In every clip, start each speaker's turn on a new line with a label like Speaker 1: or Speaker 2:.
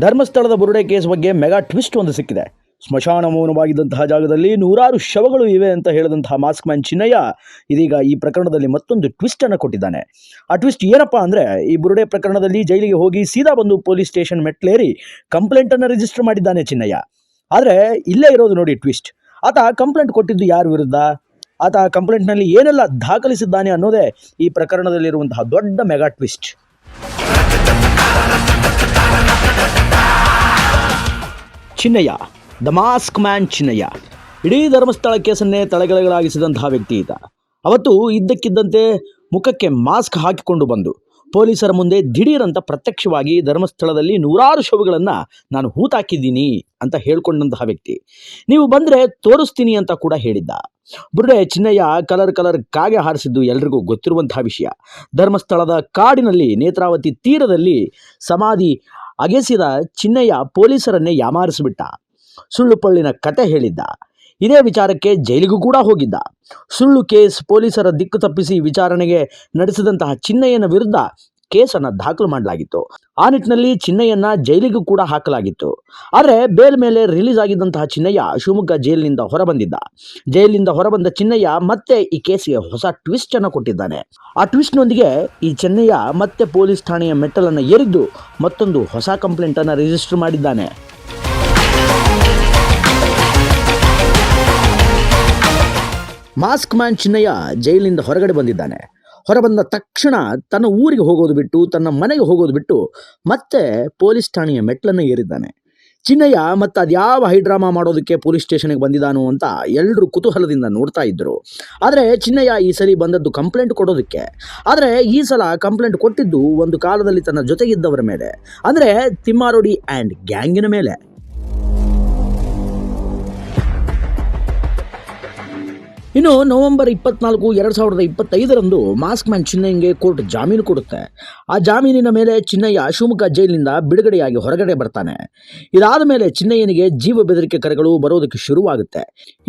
Speaker 1: ಧರ್ಮಸ್ಥಳದ ಬುರುಡೆ ಕೇಸ್ ಬಗ್ಗೆ mega twist ಒಂದು ಸಿಕ್ಕಿದೆ. ಸ್ಮಶಾನ ಮೌನವಾಗಿದ್ದಂತಹ ಜಾಗದಲ್ಲಿ ನೂರಾರು ಶವಗಳು ಇವೆ ಅಂತ ಹೇಳಿದಂತಹ ಮಾಸ್ಕ್ ಮ್ಯಾನ್ ಚಿನ್ನಯ್ಯ ಇದೀಗ ಈ ಪ್ರಕರಣದಲ್ಲಿ ಮತ್ತೊಂದು ಟ್ವಿಸ್ಟ್ ಅನ್ನು ಕೊಟ್ಟಿದ್ದಾನೆ. ಆ ಟ್ವಿಸ್ಟ್ ಏನಪ್ಪಾ ಅಂದ್ರೆ ಈ ಬುರುಡೆ ಪ್ರಕರಣದಲ್ಲಿ ಜೈಲಿಗೆ ಹೋಗಿ ಸೀದಾ ಬಂದು ಪೊಲೀಸ್ ಸ್ಟೇಷನ್ ಮೆಟ್ಲೇರಿ ಕಂಪ್ಲೇಂಟ್ ಅನ್ನು ರಿಜಿಸ್ಟರ್ ಮಾಡಿದ್ದಾನೆ ಚಿನ್ನಯ್ಯ. ಆದರೆ ಇಲ್ಲೇ ಇರೋದು ನೋಡಿ ಟ್ವಿಸ್ಟ್. ಆತ ಕಂಪ್ಲೇಂಟ್ ಕೊಟ್ಟಿದ್ದು ಯಾರ ವಿರುದ್ಧ? ಆತ ಕಂಪ್ಲೇಂಟ್ನಲ್ಲಿ ಏನೆಲ್ಲ ದಾಖಲಿಸಿದ್ದಾನೆ ಅನ್ನೋದೇ ಈ ಪ್ರಕರಣದಲ್ಲಿರುವಂತಹ ದೊಡ್ಡ mega twist. Chinnayya the mask man Chinnayya ಇಡೀ ಧರ್ಮಸ್ಥಳ ಕೇಸನ್ನೇ ತಲೆಗೆಳಗಳಾಗಿಸಿದಂತಹ ವ್ಯಕ್ತಿ ಈತ ಅವತ್ತು ಇದ್ದಕ್ಕಿದ್ದಂತೆ ಮುಖಕ್ಕೆ ಮಾಸ್ಕ್ ಹಾಕಿಕೊಂಡು ಬಂದು. ಪೊಲೀಸರ ಮುಂದೆ ದಿಢೀರಂತ ಪ್ರತ್ಯಕ್ಷವಾಗಿ ಧರ್ಮಸ್ಥಳದಲ್ಲಿ ನೂರಾರು ಶವಗಳನ್ನು ನಾನು ಹೂತಾಕಿದ್ದೀನಿ ಅಂತ ಹೇಳ್ಕೊಂಡಂತಹ ವ್ಯಕ್ತಿ. ನೀವು ಬಂದರೆ ತೋರಿಸ್ತೀನಿ ಅಂತ ಕೂಡ ಹೇಳಿದ್ದ. ಬುರುಡೆ ಚಿನ್ನಯ್ಯ ಕಲರ್ ಕಲರ್ ಕಾಗೆ ಹಾರಿಸಿದ್ದು ಎಲ್ರಿಗೂ ಗೊತ್ತಿರುವಂತಹ ವಿಷಯ. ಧರ್ಮಸ್ಥಳದ ಕಾಡಿನಲ್ಲಿ ನೇತ್ರಾವತಿ ತೀರದಲ್ಲಿ ಸಮಾಧಿ ಅಗೆಸಿದ ಚಿನ್ನಯ್ಯ ಪೊಲೀಸರನ್ನೇ ಯಾಮಾರಿಸಿಬಿಟ್ಟ. ಸುಳ್ಳುಪಳ್ಳಿನ ಕತೆ ಹೇಳಿದ್ದ. ಇದೇ ವಿಚಾರಕ್ಕೆ ಜೈಲಿಗೂ ಕೂಡ ಹೋಗಿದ್ದ. ಸುಳ್ಳು ಕೇಸ್ ಪೊಲೀಸರ ದಿಕ್ಕು ತಪ್ಪಿಸಿ ವಿಚಾರಣೆಗೆ ನಡೆಸಿದಂತಹ ಚಿನ್ನಯ್ಯನ ವಿರುದ್ಧ ಕೇಸನ್ನು ದಾಖಲು ಮಾಡಲಾಗಿತ್ತು. ಆ ನಿಟ್ಟಿನಲ್ಲಿ ಚಿನ್ನಯ್ಯನ ಜೈಲಿಗೂ ಕೂಡ ಹಾಕಲಾಗಿತ್ತು. ಆದರೆ ಬೇಲ್ ಮೇಲೆ ರಿಲೀಸ್ ಆಗಿದ್ದಂತಹ ಚಿನ್ನಯ್ಯ ಶಿವಮೊಗ್ಗ ಜೈಲಿನಿಂದ ಹೊರಬಂದಿದ್ದ. ಜೈಲಿನಿಂದ ಹೊರಬಂದ ಚಿನ್ನಯ್ಯ ಮತ್ತೆ ಈ ಕೇಸಿಗೆ ಹೊಸ ಟ್ವಿಸ್ಟ್ ಅನ್ನು ಕೊಟ್ಟಿದ್ದಾನೆ. ಆ ಟ್ವಿಸ್ಟ್ನೊಂದಿಗೆ ಈ ಚೆನ್ನಯ್ಯ ಮತ್ತೆ ಪೊಲೀಸ್ ಠಾಣೆಯ ಮೆಟ್ಟಲನ್ನು ಏರಿದ್ದು ಮತ್ತೊಂದು ಹೊಸ ಕಂಪ್ಲೇಂಟನ್ನು ರಿಜಿಸ್ಟರ್ ಮಾಡಿದ್ದಾನೆ. ಮಾಸ್ಕ್ ಮ್ಯಾನ್ ಚಿನ್ನಯ್ಯ ಜೈಲಿನಿಂದ ಹೊರಗಡೆ ಬಂದಿದ್ದಾನೆ. ಹೊರಬಂದ ತಕ್ಷಣ ತನ್ನ ಊರಿಗೆ ಹೋಗೋದು ಬಿಟ್ಟು, ತನ್ನ ಮನೆಗೆ ಹೋಗೋದು ಬಿಟ್ಟು ಮತ್ತೆ ಪೊಲೀಸ್ ಠಾಣೆಯ ಮೆಟ್ಲನ್ನು ಏರಿದ್ದಾನೆ. ಚಿನ್ನಯ್ಯ ಮತ್ತೆ ಅದ್ಯಾವ ಹೈಡ್ರಾಮಾ ಮಾಡೋದಕ್ಕೆ ಪೊಲೀಸ್ ಸ್ಟೇಷನ್ಗೆ ಬಂದಿದ್ದಾನು ಅಂತ ಎಲ್ಲರೂ ಕುತೂಹಲದಿಂದ ನೋಡ್ತಾ ಇದ್ದರು ಆದರೆ ಚಿನ್ನಯ್ಯ ಈ ಸಲ ಬಂದದ್ದು ಕಂಪ್ಲೇಂಟ್ ಕೊಡೋದಕ್ಕೆ. ಆದರೆ ಈ ಸಲ ಕಂಪ್ಲೇಂಟ್ ಕೊಟ್ಟಿದ್ದು ಒಂದು ಕಾಲದಲ್ಲಿ ತನ್ನ ಜೊತೆಗಿದ್ದವರ ಮೇಲೆ. ಅಂದರೆ ತಿಮ್ಮಾರೋಡಿ ಆ್ಯಂಡ್ ಗ್ಯಾಂಗಿನ ಮೇಲೆ. ಇನ್ನು ನವೆಂಬರ್ ಇಪ್ಪತ್ನಾಲ್ಕು ಎರಡು ಸಾವಿರದ ಇಪ್ಪತ್ತೈದರಂದು ಮಾಸ್ಕ್ ಮ್ಯಾನ್ ಚಿನ್ನಯ್ಯಗೆ ಕೋರ್ಟ್ ಜಾಮೀನು ಕೊಡುತ್ತೆ. ಆ ಜಾಮೀನಿನ ಮೇಲೆ ಚಿನ್ನಯ್ಯ ಶಿವಮೊಗ್ಗ ಜೈಲಿನಿಂದ ಬಿಡುಗಡೆಯಾಗಿ ಹೊರಗಡೆ ಬರ್ತಾನೆ. ಇದಾದ ಮೇಲೆ ಚಿನ್ನಯ್ಯನಿಗೆ ಜೀವ ಬೆದರಿಕೆ ಕರೆಗಳು ಬರೋದಕ್ಕೆ ಶುರುವಾಗುತ್ತೆ.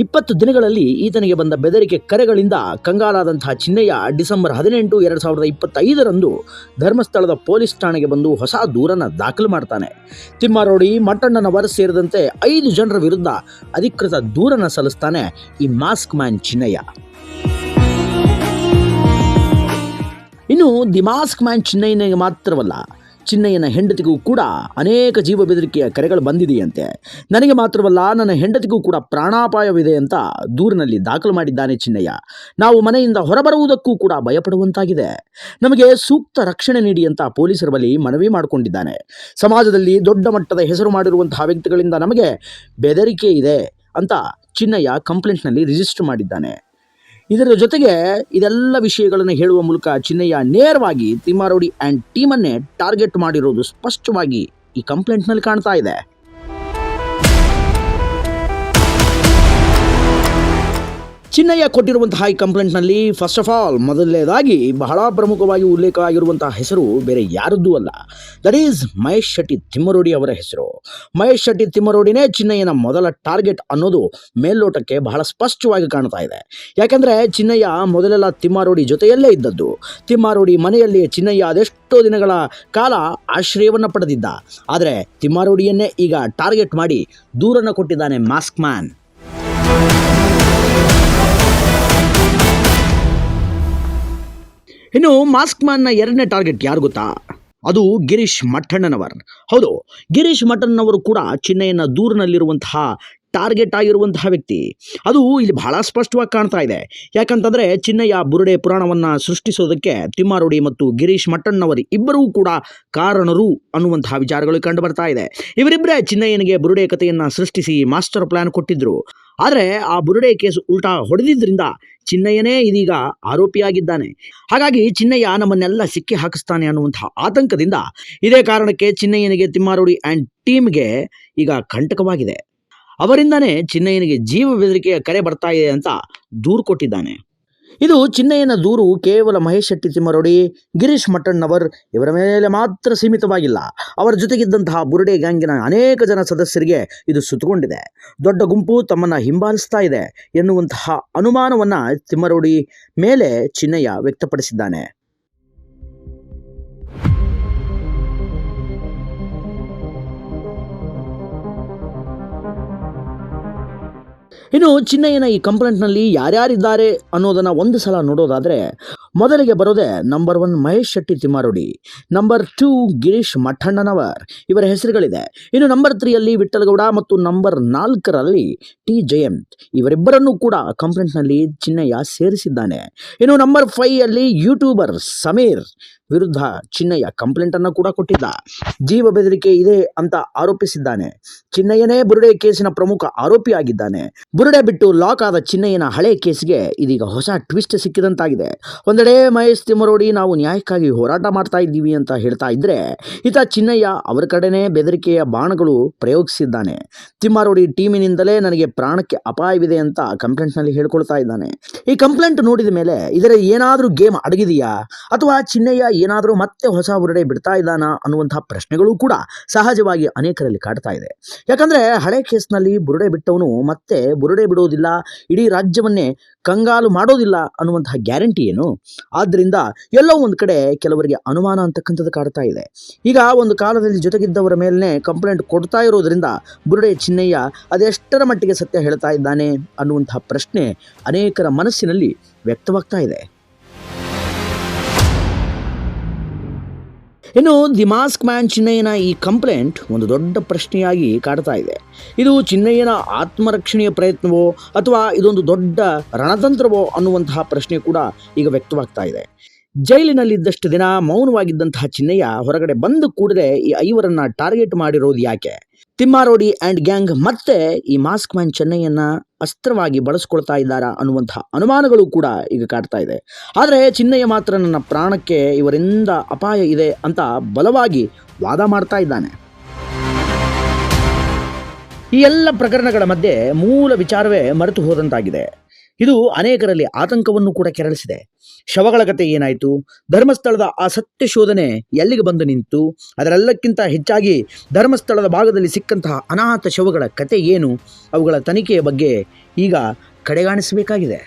Speaker 1: ಇಪ್ಪತ್ತು ದಿನಗಳಲ್ಲಿ ಈತನಿಗೆ ಬಂದ ಬೆದರಿಕೆ ಕರೆಗಳಿಂದ ಕಂಗಾಲಾದಂತಹ ಚಿನ್ನಯ್ಯ ಡಿಸೆಂಬರ್ ಹದಿನೆಂಟು ಎರಡು ಸಾವಿರದ ಇಪ್ಪತ್ತೈದರಂದು ಧರ್ಮಸ್ಥಳದ ಪೊಲೀಸ್ ಠಾಣೆಗೆ ಬಂದು ಹೊಸ ದೂರನ್ನು ದಾಖಲು ಮಾಡ್ತಾನೆ. ತಿಮ್ಮಾರೋಡಿ, ಮಟ್ಟಣ್ಣನವರ್ ಸೇರಿದಂತೆ ಐದು ಜನರ ವಿರುದ್ಧ ಅಧಿಕೃತ ದೂರನ್ನು ಸಲ್ಲಿಸ್ತಾನೆ ಈ ಮಾಸ್ಕ್ ಮ್ಯಾನ್ ಚಿನ್ನಯ್ಯ. ಇನ್ನು ದಿ ಮಾಸ್ಕ್ ಮ್ಯಾನ್ ಚಿನ್ನಯ್ಯನಿಗೆ ಮಾತ್ರವಲ್ಲ, ಚಿನ್ನಯ್ಯನ ಹೆಂಡತಿಗೂ ಕೂಡ ಅನೇಕ ಜೀವ ಬೆದರಿಕೆಯ ಕರೆಗಳು ಬಂದಿದೆಯಂತೆ. ನನಗೆ ಮಾತ್ರವಲ್ಲ, ನನ್ನ ಹೆಂಡತಿಗೂ ಕೂಡ ಪ್ರಾಣಾಪಾಯವಿದೆ ಅಂತ ದೂರಿನಲ್ಲಿ ದಾಖಲು ಮಾಡಿದ್ದಾನೆ ಚಿನ್ನಯ್ಯ. ನಾವು ಮನೆಯಿಂದ ಹೊರಬರುವುದಕ್ಕೂ ಕೂಡ ಭಯಪಡುವಂತಾಗಿದೆ. ನಮಗೆ ಸೂಕ್ತ ರಕ್ಷಣೆ ನೀಡಿ ಅಂತ ಪೊಲೀಸರ ಬಳಿ ಮನವಿ ಮಾಡಿಕೊಂಡಿದ್ದಾನೆ. ಸಮಾಜದಲ್ಲಿ ದೊಡ್ಡ ಮಟ್ಟದ ಹೆಸರು ಮಾಡಿರುವಂತಹ ವ್ಯಕ್ತಿಗಳಿಂದ ನಮಗೆ ಬೆದರಿಕೆ ಇದೆ. ಅಂತ ಚಿನ್ನಯ್ಯ ಕಂಪ್ಲೇಂಟ್ನಲ್ಲಿ ರಿಜಿಸ್ಟರ್ ಮಾಡಿದ್ದಾನೆ. ಇದರ ಜೊತೆಗೆ ಇದೆಲ್ಲ ವಿಷಯಗಳನ್ನು ಹೇಳುವ ಮೂಲಕ ಚಿನ್ನಯ್ಯ ನೇರವಾಗಿ ತಿಮ್ಮಾರೋಡಿ ಆ್ಯಂಡ್ ಟೀಮನ್ನೇ ಟಾರ್ಗೆಟ್ ಮಾಡಿರೋದು ಸ್ಪಷ್ಟವಾಗಿ ಈ ಕಂಪ್ಲೇಂಟ್ನಲ್ಲಿ ಕಾಣ್ತಾ ಇದೆ. ಚಿನ್ನಯ್ಯ ಕೊಟ್ಟಿರುವಂತಹ ಈ ಕಂಪ್ಲೇಂಟ್ನಲ್ಲಿ ಫಸ್ಟ್ ಆಫ್ ಆಲ್ ಮೊದಲನೇದಾಗಿ ಬಹಳ ಪ್ರಮುಖವಾಗಿ ಉಲ್ಲೇಖ ಆಗಿರುವಂತಹ ಹೆಸರು ಬೇರೆ ಯಾರದ್ದೂ ಅಲ್ಲ. ದಟ್ ಈಸ್ ಮಹೇಶ್ ಶೆಟ್ಟಿ ತಿಮ್ಮರೋಡಿ ಅವರ ಹೆಸರು. ಮಹೇಶ್ ಶೆಟ್ಟಿ ತಿಮ್ಮರೋಡಿನೇ ಚಿನ್ನಯ್ಯನ ಮೊದಲ ಟಾರ್ಗೆಟ್ ಅನ್ನೋದು ಮೇಲ್ನೋಟಕ್ಕೆ ಬಹಳ ಸ್ಪಷ್ಟವಾಗಿ ಕಾಣ್ತಾ ಇದೆ. ಯಾಕೆಂದರೆ ಚಿನ್ನಯ್ಯ ಮೊದಲೆಲ್ಲ ತಿಮ್ಮಾರೋಡಿ ಜೊತೆಯಲ್ಲೇ ಇದ್ದದ್ದು. ತಿಮ್ಮಾರೋಡಿ ಮನೆಯಲ್ಲಿ ಚಿನ್ನಯ್ಯ ಅದೆಷ್ಟೋ ದಿನಗಳ ಕಾಲ ಆಶ್ರಯವನ್ನು ಪಡೆದಿದ್ದ. ಆದರೆ ತಿಮ್ಮಾರೋಡಿಯನ್ನೇ ಈಗ ಟಾರ್ಗೆಟ್ ಮಾಡಿ ದೂರನ್ನು ಕೊಟ್ಟಿದ್ದಾನೆ ಮಾಸ್ಕ್ ಮ್ಯಾನ್. ಇನ್ನು ಮಾಸ್ಕ್ ಮ್ಯಾನ್ನ ಎರಡನೇ ಟಾರ್ಗೆಟ್ ಯಾರು ಗೊತ್ತಾ? ಅದು ಗಿರೀಶ್ ಮಠಣ್ಣನವರ್. ಹೌದು, ಗಿರೀಶ್ ಮಠಣ್ಣನವರು ಕೂಡ ಚಿನ್ನಯ್ಯನ ದೂರಿನಲ್ಲಿರುವಂತಹ ಟಾರ್ಗೆಟ್ ಆಗಿರುವಂತಹ ವ್ಯಕ್ತಿ. ಅದು ಇಲ್ಲಿ ಬಹಳ ಸ್ಪಷ್ಟವಾಗಿ ಕಾಣ್ತಾ ಇದೆ. ಯಾಕಂತಂದರೆ ಚಿನ್ನಯ್ಯ ಬುರುಡೆ ಪುರಾಣವನ್ನು ಸೃಷ್ಟಿಸೋದಕ್ಕೆ ತಿಮ್ಮಾರೋಡಿ ಮತ್ತು ಗಿರೀಶ್ ಮಟ್ಟಣ್ಣವರು ಇಬ್ಬರೂ ಕೂಡ ಕಾರಣರು ಅನ್ನುವಂತಹ ವಿಚಾರಗಳು ಕಂಡು ಬರ್ತಾ ಇದೆ. ಇವರಿಬ್ಬರೇ ಚಿನ್ನಯ್ಯನಿಗೆ ಬುರುಡೆ ಕಥೆಯನ್ನ ಸೃಷ್ಟಿಸಿ ಮಾಸ್ಟರ್ ಪ್ಲಾನ್ ಕೊಟ್ಟಿದ್ದರು ಆದರೆ ಆ ಬುರುಡೆ ಕೇಸ್ ಉಲ್ಟಾ ಹೊಡೆದಿದ್ದರಿಂದ ಚಿನ್ನಯ್ಯನೇ ಇದೀಗ ಆರೋಪಿಯಾಗಿದ್ದಾನೆ. ಹಾಗಾಗಿ ಚಿನ್ನಯ್ಯ ನಮ್ಮನ್ನೆಲ್ಲ ಸಿಕ್ಕಿ ಹಾಕಿಸ್ತಾನೆ ಅನ್ನುವಂತಹ ಆತಂಕದಿಂದ ಇದೇ ಕಾರಣಕ್ಕೆ ಚಿನ್ನಯ್ಯನಿಗೆ ತಿಮ್ಮಾರೋಡಿ ಆ್ಯಂಡ್ ಟೀಮ್ಗೆ ಈಗ ಕಂಟಕವಾಗಿದೆ. ಅವರಿಂದನೇ ಚಿನ್ನಯ್ಯನಿಗೆ ಜೀವ ಬೆದರಿಕೆಯ ಕರೆ ಬರ್ತಾ ಇದೆ ಅಂತ ದೂರು ಕೊಟ್ಟಿದ್ದಾನೆ. ಇದು ಚಿನ್ನಯ್ಯನ ದೂರು ಕೇವಲ ಮಹೇಶ್ ಶೆಟ್ಟಿ ತಿಮ್ಮರೊಡಿ, ಗಿರೀಶ್ ಮಟ್ಟಣ್ಣವರ್, ಇವರ ಮೇಲೆ ಮಾತ್ರ ಸೀಮಿತವಾಗಿಲ್ಲ. ಅವರ ಜೊತೆಗಿದ್ದಂತಹ ಬುರುಡೆ ಗ್ಯಾಂಗಿನ ಅನೇಕ ಜನ ಸದಸ್ಯರಿಗೆ ಇದು ಸುತ್ತುಕೊಂಡಿದೆ. ದೊಡ್ಡ ಗುಂಪು ತಮ್ಮನ್ನು ಹಿಂಬಾಲಿಸ್ತಾ ಇದೆ ಎನ್ನುವಂತಹ ಅನುಮಾನವನ್ನು ತಿಮ್ಮರೊಡಿ ಮೇಲೆ ಚಿನ್ನಯ್ಯ ವ್ಯಕ್ತಪಡಿಸಿದ್ದಾನೆ. ಇನ್ನು ಚಿನ್ನಯ್ಯನ ಈ ಕಂಪ್ಲೇಂಟ್ನಲ್ಲಿ ಯಾರ್ಯಾರಿದ್ದಾರೆ ಅನ್ನೋದನ್ನ ಒಂದು ಸಲ ನೋಡೋದಾದ್ರೆ ಮೊದಲಿಗೆ ಬರೋದೇ number one Mahesh Shetty Timmarodi number two Girish Mattannavar ಇವರ ಹೆಸರುಗಳಿದೆ. ಇನ್ನು ನಂಬರ್ ತ್ರೀಯಲ್ಲಿ ವಿಠ್ಠಲಗೌಡ ಮತ್ತು ನಂಬರ್ ನಾಲ್ಕರಲ್ಲಿ ಟಿ ಜಯಂತ್ ಇವರಿಬ್ಬರನ್ನೂ ಕೂಡ ಕಂಪ್ಲೇಂಟ್ನಲ್ಲಿ ಚಿನ್ನಯ್ಯ ಸೇರಿಸಿದ್ದಾನೆ. ಇನ್ನು ನಂಬರ್ ಫೈವ್ ಅಲ್ಲಿ ಯೂಟ್ಯೂಬರ್ ಸಮೀರ್ ವಿರುದ್ಧ ಚಿನ್ನಯ್ಯ ಕಂಪ್ಲೇಂಟ್ ಅನ್ನು ಕೂಡ ಕೊಟ್ಟಿದ್ದ. ಜೀವ ಬೆದರಿಕೆ ಇದೆ ಅಂತ ಆರೋಪಿಸಿದ್ದಾನೆ. ಚಿನ್ನಯ್ಯನೇ ಬುರುಡೆ ಕೇಸಿನ ಪ್ರಮುಖ ಆರೋಪಿಯಾಗಿದ್ದಾನೆ ಬುರುಡೆ ಬಿಟ್ಟು ಲಾಕ್ ಆದ ಚಿನ್ನಯ್ಯನ ಹಳೆ ಕೇಸ್ಗೆ ಇದೀಗ ಹೊಸ ಟ್ವಿಸ್ಟ್ ಸಿಕ್ಕಿದಂತಾಗಿದೆ. ಒಂದೆಡೆ ಮಹೇಶ್ ತಿಮ್ಮರೋಡಿ ನಾವು ನ್ಯಾಯಕ್ಕಾಗಿ ಹೋರಾಟ ಮಾಡ್ತಾ ಇದ್ದೀವಿ ಅಂತ ಹೇಳ್ತಾ ಇದ್ರೆ ಈತ ಚಿನ್ನಯ್ಯ ಅವರ ಕಡೆನೇ ಬೆದರಿಕೆಯ ಬಾಣಗಳು ಪ್ರಯೋಗಿಸಿದ್ದಾನೆ. ತಿಮ್ಮಾರೋಡಿ ಟೀಮಿನಿಂದಲೇ ನನಗೆ ಪ್ರಾಣಕ್ಕೆ ಅಪಾಯವಿದೆ ಅಂತ ಕಂಪ್ಲೇಂಟ್ನಲ್ಲಿ ಹೇಳ್ಕೊಳ್ತಾ ಇದ್ದಾನೆ. ಈ ಕಂಪ್ಲೇಂಟ್ ನೋಡಿದ ಮೇಲೆ, ಇದರ ಏನಾದರೂ ಗೇಮ್ ಅಡಗಿದೆಯಾ? ಅಥವಾ ಚಿನ್ನಯ್ಯ ಏನಾದರೂ ಮತ್ತೆ ಹೊಸ ಹೊರಡೆ ಬಿಡ್ತಾ ಇದ್ದಾನಾ ಅನ್ನುವಂತಹ ಪ್ರಶ್ನೆಗಳು ಕೂಡ ಸಹಜವಾಗಿ ಅನೇಕರಲ್ಲಿ ಕಾಡ್ತಾ ಇದೆ. ಯಾಕಂದ್ರೆ ಹಳೆ ಕೇಸ್ನಲ್ಲಿ ಬುರುಡೆ ಬಿಟ್ಟವನು ಮತ್ತೆ ಬುರುಡೆ ಬಿಡೋದಿಲ್ಲ, ಇಡೀ ರಾಜ್ಯವನ್ನೇ ಕಂಗಾಲು ಮಾಡೋದಿಲ್ಲ ಅನ್ನುವಂತಹ ಗ್ಯಾರಂಟಿ ಏನು? ಆದ್ದರಿಂದ ಎಲ್ಲೋ ಒಂದು ಕಡೆ ಕೆಲವರಿಗೆ ಅನುಮಾನ ಅಂತಕ್ಕಂಥದ್ದು ಕಾಡ್ತಾ ಇದೆ. ಈಗ ಒಂದು ಕಾಲದಲ್ಲಿ ಜೊತೆಗಿದ್ದವರ ಮೇಲೆ ಕಂಪ್ಲೇಂಟ್ ಕೊಡ್ತಾ ಇರೋದ್ರಿಂದ ಬುರುಡೆ ಚಿನ್ನಯ್ಯ ಅದೆಷ್ಟರ ಮಟ್ಟಿಗೆ ಸತ್ಯ ಹೇಳ್ತಾ ಇದ್ದಾನೆ ಅನ್ನುವಂತಹ ಪ್ರಶ್ನೆ ಅನೇಕರ ಮನಸ್ಸಿನಲ್ಲಿ ವ್ಯಕ್ತವಾಗ್ತಾ ಇದೆ. ಇನ್ನು ದಿ ಮಾಸ್ಕ್ ಮ್ಯಾನ್ ಚಿನ್ನಯ್ಯನ ಈ ಕಂಪ್ಲೇಂಟ್ ಒಂದು ದೊಡ್ಡ ಪ್ರಶ್ನೆಯಾಗಿ ಕಾಡ್ತಾ ಇದೆ. ಇದು ಚಿನ್ನಯ್ಯನ ಆತ್ಮರಕ್ಷಣೆಯ ಪ್ರಯತ್ನವೋ, ಅಥವಾ ಇದೊಂದು ದೊಡ್ಡ ರಣತಂತ್ರವೋ ಅನ್ನುವಂತಹ ಪ್ರಶ್ನೆ ಕೂಡ ಈಗ ವ್ಯಕ್ತವಾಗ್ತಾ ಇದೆ. ಜೈಲಿನಲ್ಲಿದ್ದಷ್ಟು ದಿನ ಮೌನವಾಗಿದ್ದಂತಹ ಚಿನ್ನಯ್ಯ ಹೊರಗಡೆ ಬಂದ ಕೂಡಲೇ ಈ ಐವರನ್ನ ಟಾರ್ಗೆಟ್ ಮಾಡಿರೋದು ಯಾಕೆ? ತಿಮ್ಮಾರೋಡಿ ಆ್ಯಂಡ್ ಗ್ಯಾಂಗ್ ಮತ್ತೆ ಈ ಮಾಸ್ಕ್ ಮ್ಯಾನ್ ಚೆನ್ನೈಯನ್ನು ಅಸ್ತ್ರವಾಗಿ ಬಳಸ್ಕೊಳ್ತಾ ಇದ್ದಾರಾ ಅನ್ನುವಂಥ ಅನುಮಾನಗಳು ಕೂಡ ಈಗ ಕಾಡ್ತಾ ಇದೆ. ಆದರೆ ಚಿನ್ನಯ್ಯ ಮಾತ್ರ ನನ್ನ ಪ್ರಾಣಕ್ಕೆ ಇವರಿಂದ ಅಪಾಯ ಇದೆ ಅಂತ ಬಲವಾಗಿ ವಾದ ಮಾಡ್ತಾ ಇದ್ದಾನೆ. ಈ ಎಲ್ಲ ಪ್ರಕರಣಗಳ ಮಧ್ಯೆ ಮೂಲ ವಿಚಾರವೇ ಮರೆತು ಹೋದಂತಾಗಿದೆ. ಇದು ಅನೇಕರಲ್ಲಿ ಆತಂಕವನ್ನು ಕೂಡ ಕೆರಳಿಸಿದೆ. ಶವಗಳ ಕತೆ ಏನಾಯಿತು? ಧರ್ಮಸ್ಥಳದ ಆ ಸತ್ಯ ಶೋಧನೆ ಎಲ್ಲಿಗೆ ಬಂದು ನಿಂತು? ಅದರೆಲ್ಲಕ್ಕಿಂತ ಹೆಚ್ಚಾಗಿ ಧರ್ಮಸ್ಥಳದ ಭಾಗದಲ್ಲಿ ಸಿಕ್ಕಂತಹ ಅನಾಥ ಶವಗಳ ಕತೆ ಏನು? ಅವುಗಳ ತನಿಖೆಯ ಬಗ್ಗೆ ಈಗ ಕಡೆಗಾಣಿಸಬೇಕಾಗಿದೆ.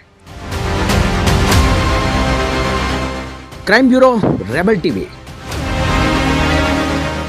Speaker 1: Crime bureau, rebel TV.